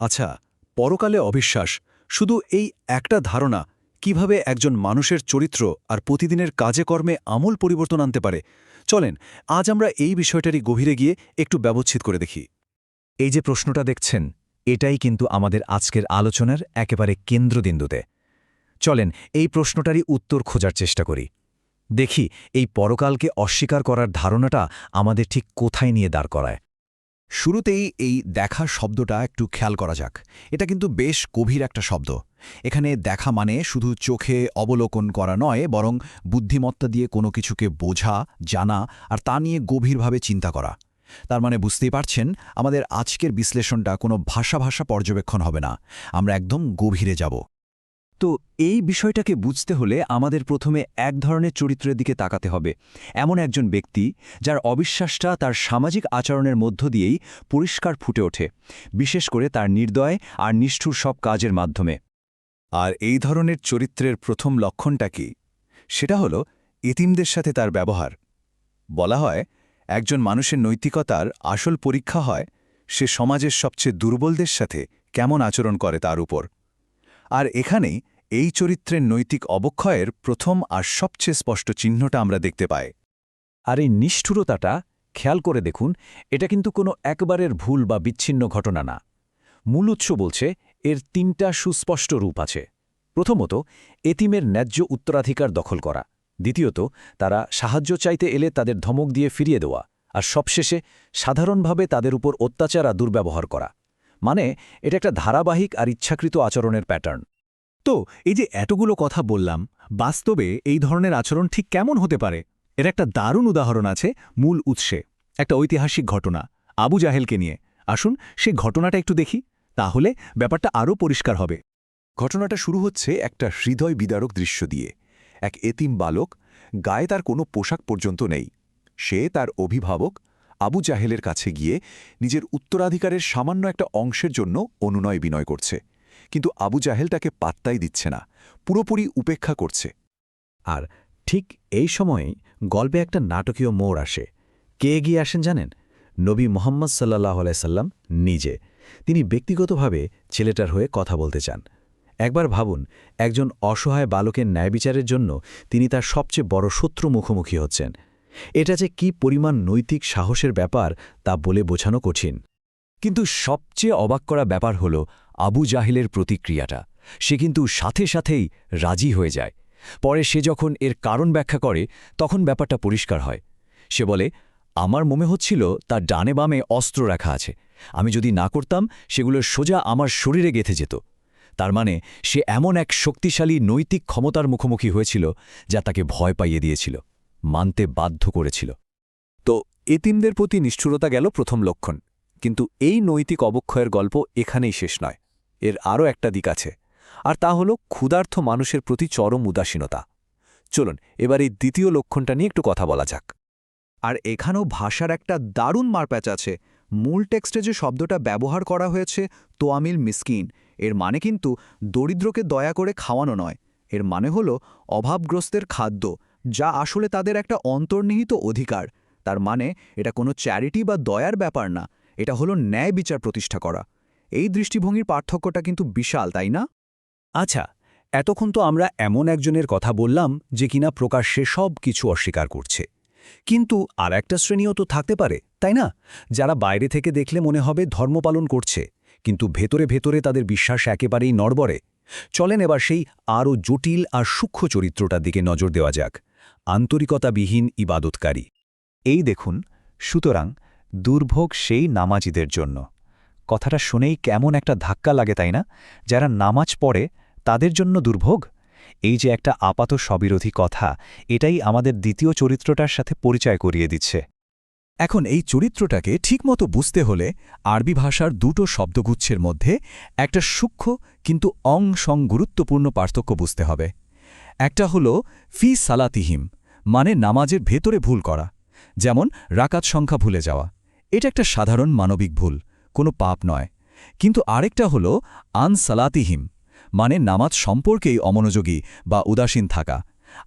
আচ্ছা পরকালে অবিশ্বাস, শুধু এই একটা ধারণা, কীভাবে একজন মানুষের চরিত্র আর প্রতিদিনের কাজে কর্মে আমূল পরিবর্তন আনতে পারে? চলেন, আজ আমরা এই বিষয়টারই গভীরে গিয়ে একটু ব্যবচ্ছেদ করে দেখি। এই যে প্রশ্নটা দেখছেন, এটাই কিন্তু আমাদের আজকের আলোচনার একেবারে কেন্দ্রবিন্দুতে। চলেন, এই প্রশ্নটারই উত্তর খোঁজার চেষ্টা করি। দেখি, এই পরকালকে অস্বীকার করার ধারণাটা আমাদের ঠিক কোথায় নিয়ে দাঁড় করায়? শুরুতেই এই দেখা শব্দটা একটু খেয়াল করা যাক। এটা কিন্তু বেশ গভীর একটা শব্দ। এখানে দেখা মানে শুধু চোখে অবলোকন করা নয়, বরং বুদ্ধিমত্তা দিয়ে কোনো কিছুকে বোঝা, জানা আর তা নিয়ে গভীরভাবে চিন্তা করা। তার মানে বুঝতেই পারছেন, আমাদের আজকের বিশ্লেষণটা কোনো ভাষা ভাষা পর্যবেক্ষণ হবে না। আমরা একদম গভীরে যাব। তো এই বিষয়টাকে বুঝতে হলে আমাদের প্রথমে এক ধরনের চরিত্রের দিকে তাকাতে হবে। এমন একজন ব্যক্তি যার অবিশ্বাসটা তার সামাজিক আচরণের মধ্য দিয়েই পরিষ্কার ফুটে ওঠে, বিশেষ করে তার নির্দয় আর নিষ্ঠুর সব কাজের মাধ্যমে। আর এই ধরনের চরিত্রের প্রথম লক্ষণটা কি? সেটা হল এতিমদের সাথে তার ব্যবহার। বলা হয়, একজন মানুষের নৈতিকতার আসল পরীক্ষা হয় সে সমাজের সবচেয়ে দুর্বলদের সাথে কেমন আচরণ করে তার উপর। আর এখানেই এই চরিত্রের নৈতিক অবক্ষয়ের প্রথম আর সবচেয়ে স্পষ্ট চিহ্নটা আমরা দেখতে পাই। আর এই নিষ্ঠুরতাটা, খেয়াল করে দেখুন, এটা কিন্তু কোনো একবারের ভুল বা বিচ্ছিন্ন ঘটনা না। মূল উৎস বলছে, এর তিনটা সুস্পষ্ট রূপ আছে। প্রথমত, এতিমের ন্যায্য উত্তরাধিকার দখল করা। দ্বিতীয়ত, তারা সাহায্য চাইতে এলে তাদের ধমক দিয়ে ফিরিয়ে দেওয়া। আর সবশেষে, সাধারণভাবে তাদের উপর অত্যাচার আর দুর্ব্যবহার করা। মানে এটা একটা ধারাবাহিক আর ইচ্ছাকৃত আচরণের প্যাটার্ন। তো, এই যে এতগুলো কথা বললাম, বাস্তবে এই ধরনের আচরণ ঠিক কেমন হতে পারে? এর একটা দারুণ উদাহরণ আছে মূল উৎসে, একটা ঐতিহাসিক ঘটনা, আবু জাহেলকে নিয়ে। আসুন সে ঘটনাটা একটু দেখি, তাহলে ব্যাপারটা আরও পরিষ্কার হবে। ঘটনাটা শুরু হচ্ছে একটা হৃদয় বিদারক দৃশ্য দিয়ে। এক এতিম বালক, গায়ে তার কোনো পোশাক পর্যন্ত নেই। সে তার অভিভাবক আবু জাহেলের কাছে গিয়ে নিজের উত্তরাধিকারের সামান্য একটা অংশের জন্য অনুনয় বিনয় করছে। কিন্তু আবু জাহেল তাকে পাত্তাই দিচ্ছে না, পুরোপুরি উপেক্ষা করছে। আর ঠিক এই সময়েই গল্পে একটা নাটকীয় মোড় আসে। কে এগিয়ে আসেন জানেন? নবী মোহাম্মদ সাল্লাহ আলাইসাল্লাম নিজে। তিনি ব্যক্তিগতভাবে ছেলেটার হয়ে কথা বলতে চান। একবার ভাবুন, একজন অসহায় বালকের ন্যায়বিচারের জন্য তিনি তার সবচেয়ে বড় শত্রু মুখোমুখি হচ্ছেন। এটা যে কি পরিমাণ নৈতিক সাহসের ব্যাপার তা বলে বোঝানো কঠিন। কিন্তু সবচেয়ে অবাক করা ব্যাপার হল আবু জাহিলের প্রতিক্রিয়াটা। সে কিন্তু সাথে সাথেই রাজি হয়ে যায়। পরে সে যখন এর কারণ ব্যাখ্যা করে, তখন ব্যাপারটা পরিষ্কার হয়। সে বলে, আমার মনে হচ্ছিল তার ডানে বামে অস্ত্র রাখা আছে। আমি যদি না করতাম, সেগুলো সোজা আমার শরীরে গেথে যেত। তার মানে সে এমন এক শক্তিশালী নৈতিক ক্ষমতার মুখোমুখি হয়েছিল যা তাকে ভয় পাইয়ে দিয়েছিল। মানতে বাধ্য করেছিল। তো এতিমদের প্রতি নিষ্ঠুরতা গেল প্রথম লক্ষণ। কিন্তু এই নৈতিক অবক্ষয়ের গল্প এখানেই শেষ নয়। এর আরও একটা দিক আছে। আর তা হল ক্ষুধার্থ মানুষের প্রতি চরম উদাসীনতা। চলুন, এবার এই দ্বিতীয় লক্ষণটা নিয়ে একটু কথা বলা যাক। আর এখানেও ভাষার একটা দারুণ মারপ্যাচ আছে। মূল টেক্সটে যে শব্দটা ব্যবহার করা হয়েছে, তোয়ামিল মিসকিন, এর মানে কিন্তু দরিদ্রকে দয়া করে খাওয়ানো নয়। এর মানে হল অভাবগ্রস্তের খাদ্য। যা আসলে তাদের একটা অন্তর্নিহিত অধিকার। তার মানে এটা কোনো চ্যারিটি বা দয়ার ব্যাপার না, এটা হলো ন্যায় বিচার প্রতিষ্ঠা করা। এই দৃষ্টিভঙ্গির পার্থক্যটা কিন্তু বিশাল, তাই না? আচ্ছা এতক্ষণ তো আমরা এমন একজনের কথা বললাম যে কিনা প্রকাশ্যে সব কিছু অস্বীকার করছে। কিন্তু আর একটা শ্রেণীও তো থাকতে পারে, তাই না? যারা বাইরে থেকে দেখলে মনে হবে ধর্ম পালন করছে, কিন্তু ভেতরে ভেতরে তাদের বিশ্বাস একেবারেই নড়বড়ে। চলেন এবার সেই আরও জটিল আর সূক্ষ্ম চরিত্রটার দিকে নজর দেওয়া যাক। আন্তরিকতাবিহীন ইবাদতকারী। এই দেখুন, সুতরাং দুর্ভোগ সেই নামাজিদের জন্য। কথাটা শুনেই কেমন একটা ধাক্কা লাগে, তাই না? যারা নামাজ পড়ে, তাদের জন্য দুর্ভোগ? এই যে একটা আপাত স্ববিরোধী কথা, এটাই আমাদের দ্বিতীয় চরিত্রটার সাথে পরিচয় করিয়ে দিচ্ছে। এখন এই চরিত্রটাকে ঠিকমতো বুঝতে হলে আরবি ভাষার দুটো শব্দগুচ্ছের মধ্যে একটা সূক্ষ্ম কিন্তু অং সং গুরুত্বপূর্ণ পার্থক্য বুঝতে হবে। একটা হল ফি সালাতিহিম মানে নামাজের ভেতরে ভুল করা, যেমন রাকাত সংখ্যা ভুলে যাওয়া। এটা একটা সাধারণ মানবিক ভুল, কোনো পাপ নয়। কিন্তু আরেকটা হল আন সালাতিহিম মানে নামাজ সম্পর্কেই অমনোযোগী বা উদাসীন থাকা।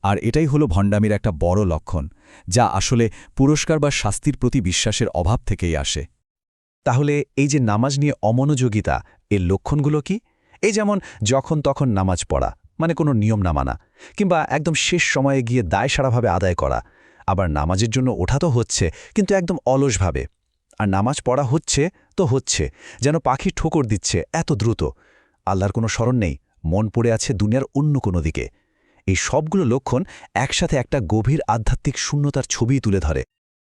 আর এটাই হলো ভণ্ডামির একটা বড় লক্ষণ, যা আসলে পুরস্কার বা শাস্তির প্রতি বিশ্বাসের অভাব থেকেই আসে। তাহলে এই যে নামাজ নিয়ে অমনোযোগিতা, এর লক্ষণগুলো কি? এই যেমন যখন তখন নামাজ পড়া মানে কোনো নিয়ম না মানা, কিংবা একদম শেষ সময়ে গিয়ে দায় সারাভাবে আদায় করা। আবার নামাজের জন্য ওঠা তো হচ্ছে, কিন্তু একদম অলসভাবে। আর নামাজ পড়া হচ্ছে তো হচ্ছে, যেন পাখি ঠোকর দিচ্ছে এত দ্রুত। আল্লাহর কোনো স্মরণ নেই, মন পড়ে আছে দুনিয়ার অন্য কোনো দিকে। এই সবগুলো লক্ষণ একসাথে একটা গভীর আধ্যাত্মিক শূন্যতার ছবি তুলে ধরে।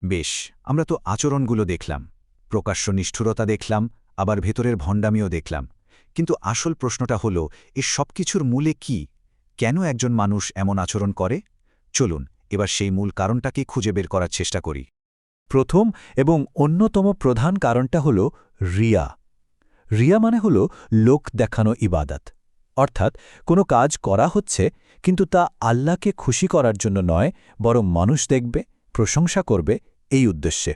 বেশ, আমরা তো আচরণগুলো দেখলাম। প্রকাশ্য নিষ্ঠুরতা দেখলাম, আবার ভেতরের ভণ্ডামিও দেখলাম। কিন্তু আসল প্রশ্নটা হল, এ সব কিছুর মূলে কি? কেন একজন মানুষ এমন আচরণ করে? চলুন, এবার সেই মূল কারণটাকে খুঁজে বের করার চেষ্টা করি। প্রথম এবং অন্যতম প্রধান কারণটা হল রিয়া। রিয়া মানে হল লোক দেখানো ইবাদত। অর্থাৎ, কোনো কাজ করা হচ্ছে, কিন্তু তা আল্লাহকে খুশি করার জন্য নয়, বরং মানুষ দেখবে, প্রশংসা করবে, এই উদ্দেশ্যে।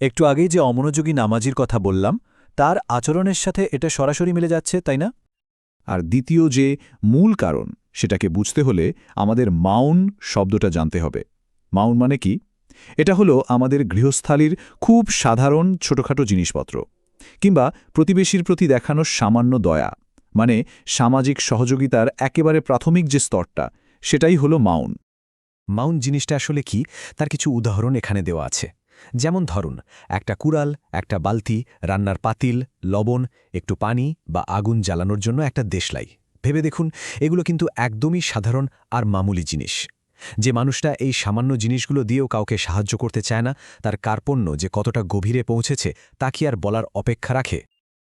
একটু আগেই যে অমনোযোগী নামাজির কথা বললাম তার আচরণের সাথে এটা সরাসরি মিলে যাচ্ছে, তাই না? আর দ্বিতীয় যে মূল কারণ, সেটাকে বুঝতে হলে আমাদের মাউন শব্দটা জানতে হবে। মাউন মানে কি? এটা হলো আমাদের গৃহস্থালির খুব সাধারণ ছোটখাটো জিনিসপত্র, কিংবা প্রতিবেশীর প্রতি দেখানো সামান্য দয়া মানে সামাজিক সহযোগিতার একেবারে প্রাথমিক যে স্তরটা, সেটাই হলো মাউন। মাউন জিনিসটা আসলে কি? তার কিছু উদাহরণ এখানে দেওয়া আছে। যেমন ধরুন, একটা কুড়াল, একটা বালতি, রান্নার পাতিল, লবণ, একটু পানি বা আগুন জ্বালানোর জন্য একটা দেশলাই। ভেবে দেখুন, এগুলো কিন্তু একদমই সাধারণ আর মামুলি জিনিস। যে মানুষটা এই সামান্য জিনিসগুলো দিয়েও কাউকে সাহায্য করতে চায় না, তার কার্পণ্য যে কতটা গভীরে পৌঁছেছে, তা কি আর বলার অপেক্ষা রাখে?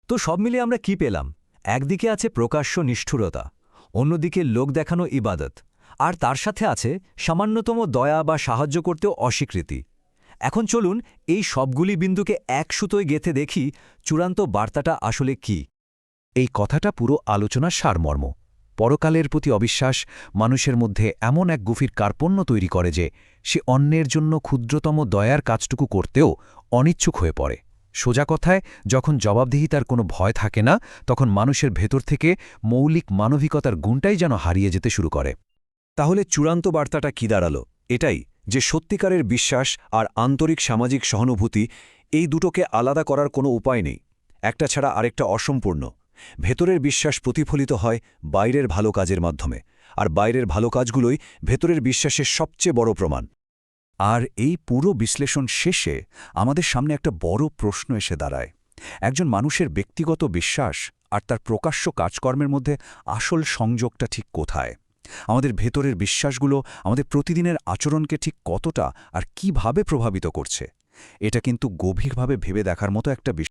তো সব মিলিয়ে আমরা কি পেলাম? একদিকে আছে প্রকাশ্য নিষ্ঠুরতা, অন্যদিকে লোক দেখানো ইবাদত, আর তার সাথে আছে সামান্যতম দয়া বা সাহায্য করতেও অস্বীকৃতি। এখন চলুন এই সবগুলি বিন্দুকে এক সুতোয় গেথে দেখি চূড়ান্ত বার্তাটা আসলে কি। এই কথাটা পুরো আলোচনার সারমর্ম। পরকালের প্রতি অবিশ্বাস মানুষের মধ্যে এমন এক গুফির কার্পণ্য তৈরি করে যে সে অন্যের জন্য ক্ষুদ্রতম দয়ার কাজটুকু করতেও অনিচ্ছুক হয়ে পড়ে। সোজা কথায়, যখন জবাবদিহিতার কোনো ভয় থাকে না, তখন মানুষের ভেতর থেকে মৌলিক মানবিকতার গুণটাই যেন হারিয়ে যেতে শুরু করে। তাহলে চূড়ান্ত বার্তাটা কি দাঁড়াল? এটাই। যে সত্যিকারের বিশ্বাস আর আন্তরিক সামাজিক সহানুভূতি, এই দুটোকে আলাদা করার কোনো উপায় নেই। একটা ছাড়া আরেকটা অসম্পূর্ণ। ভেতরের বিশ্বাস প্রতিফলিত হয় বাইরের ভালো কাজের মাধ্যমে, আর বাইরের ভালো কাজগুলোই ভেতরের বিশ্বাসের সবচেয়ে বড় প্রমাণ। আর এই পুরো বিশ্লেষণ শেষে আমাদের সামনে একটা বড় প্রশ্ন এসে দাঁড়ায়। একজন মানুষের ব্যক্তিগত বিশ্বাস আর তার প্রকাশ্য কাজকর্মের মধ্যে আসল সংযোগটা ঠিক কোথায়? আমাদের ভেতরের বিশ্বাসগুলো আমাদের প্রতিদিনের আচরণকে ঠিক কতটা আর কীভাবে প্রভাবিত করছে? এটা কিন্তু গভীরভাবে ভেবে দেখার মতো একটা বিষয়